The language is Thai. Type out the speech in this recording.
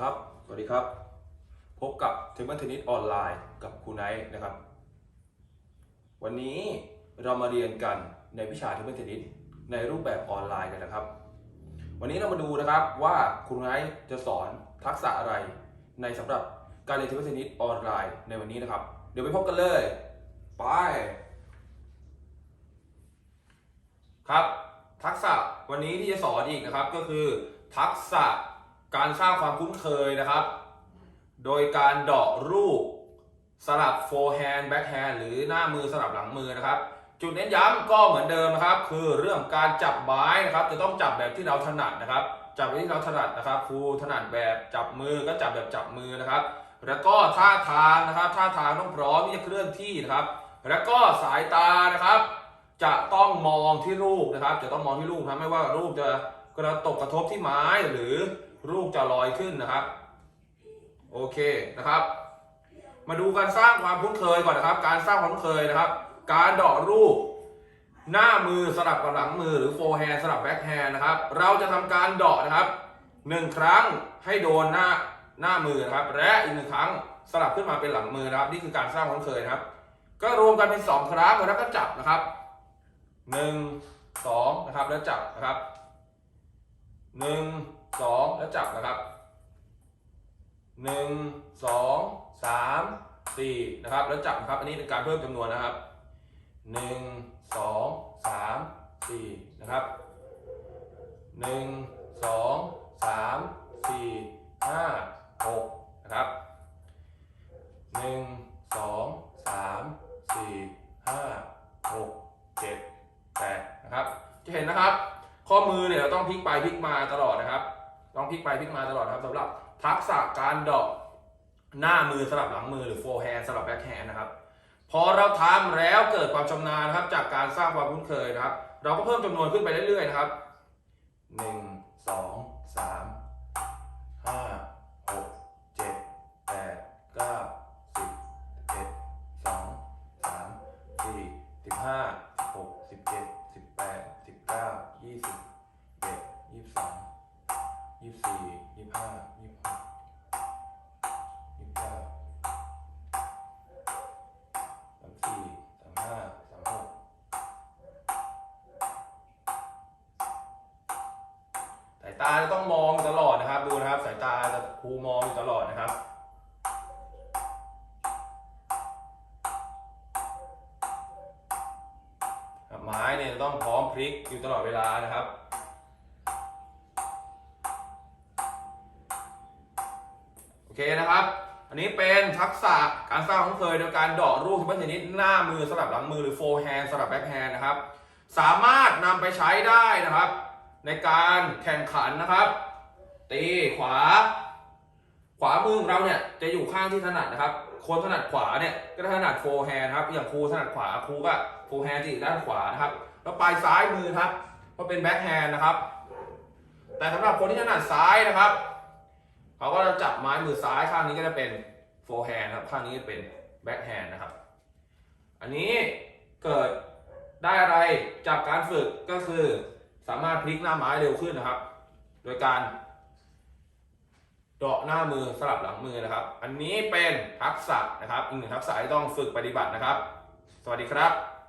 ครับ สวัสดีครับ พบกับเทมเบิลเทนนิสออนไลน์กับครูไนท์นะครับ วันนี้เรามาเรียนกันในวิชาเทมเบิลเทนนิสในรูปแบบออนไลน์กันนะครับ วันนี้เรามาดูนะครับว่าครูไนท์จะสอนทักษะอะไรในสำหรับการเรียนเทมเบิลเทนนิสออนไลน์ในวันนี้นะครับ เดี๋ยวไปพบกันเลย ไป ครับ ทักษะวันนี้ที่จะสอนอีกนะครับก็คือทักษะ การสร้างความคุ้นเคยนะครับ โดยการเดาะรูปสลับโฟร์แฮนด์แบ็คแฮนหรือหน้ามือสลับหลังมือนะครับ จุดเน้นย้ำก็เหมือนเดิมนะครับ คือเรื่องการจับไม้นะครับ จะต้องจับแบบที่เราถนัดนะครับ จับแบบที่เราถนัดนะครับ ครูถนัดแบบจับมือก็จับแบบจับมือนะครับ แล้วก็ท่าทางนะครับ ท่าทางต้องพร้อมที่จะเคลื่อนที่นะครับ แล้วก็สายตานะครับ จะต้องมองที่รูปนะครับ จะต้องมองที่รูปนะไม่ว่ารูปจะกระตกกระทบที่ไม้หรือ รูปจะลอยขึ้นนะครับ โอเคนะครับ มาดูการสร้างความคุ้นเคยก่อนนะครับ การสร้างความคุ้นเคยนะครับ การดาะรูปหน้ามือสลับกับหลังมือหรือโฟร์แฮนสลับแบ็คแฮนนะครับ เราจะทำการดาะนะครับหนึ่งครั้งให้โดนหน้าหน้ามือนะครับ และอีกหนึ่งครั้งสลับขึ้นมาเป็นหลังมือนะครับ นี่คือการสร้างความคุ้นเคยนะครับ ก็รวมกันเป็นสองครั้งแล้วก็จับนะครับหนึ่งสองนะครับแล้วจับนะครับ หนึ่งสองแล้วจับนะครับหนึ่งสองสามสี่นะครับแล้วจับครับ อันนี้เป็นการเพิ่มจำนวนนะครับหนึ่งสองสามสี่นะครับหนึ่งสองสามสี่ห้าหกนะครับหนึ่งสองสามสี่ห้าหกเจ็ดแปดนะครับ จะเห็นนะครับ ข้อมือเนี่ยเราต้องพลิกไปพลิกมาตลอดนะครับ ต้องพลิกไปพลิกมาตลอดนะครับสำหรับทักษะการดาะหน้ามือสลับหลังมือหรือโฟร์แฮนด์สลับแบ็คแฮนด์นะครับ พอเราทำแล้วเกิดความชำนาญนะครับ จากการสร้างความคุ้นเคยนะครับ เราก็เพิ่มจำนวนขึ้นไปเรื่อยๆนะครับหนึ่งสองสามห้าหกเจ็ดแปดเก้าสิบเอ็ดสองสามสี่สิบห้าหกสิบเจ็ดสิบเก้ายี่สิบเอ็ดยี่สิบสอง ยี่สิบสี่ยี่สิบห้ายี่สิบหกยี่สิบเก้าสามสี่สามห้าสามหกสายตาจะต้องมองตลอดนะครับ ดูนะครับ สายตาจะครูมองอยู่ตลอดนะครับครับไม้เนี่ยต้องพร้อมพลิกอยู่ตลอดเวลานะครับ อเคนะครับ อันนี้เป็นทักษะการสร้างคุ้นเคยโดยการดาะรูปที่เป็นชนิดหน้ามือสลับหลังมือหรือโฟร์แฮนด์สลับแบ็คแฮนด์นะครับ สามารถนำไปใช้ได้นะครับ ในการแข่งขันนะครับ ตีขวา ขวามือของเราเนี่ยจะอยู่ข้างที่ถนัดนะครับ คนถนัดขวาเนี่ยก็ถนัดโฟร์แฮนด์ครับ อย่างครูถนัดขวาครูก็โฟร์แฮนด์ที่ด้านขวานะครับ แล้วปลายซ้ายมือครับก็เป็นแบ็คแฮนด์นะครับ แต่สำหรับคนที่ถนัดซ้ายนะครับ เขาก็จะจับไม้มือซ้ายข้างนี้ก็จะเป็นโฟร์แฮนด์ครับข้างนี้จะเป็นแบ็คแฮนด์นะครับ อันนี้เกิดได้อะไรจากการฝึกก็คือสามารถพลิกหน้าไม้เร็วขึ้นนะครับ โดยการเดาะหน้ามือสลับหลังมือนะครับ อันนี้เป็นทักษะนะครับอีกหนึ่งทักษะที่ต้องฝึกปฏิบัตินะครับ สวัสดีครับ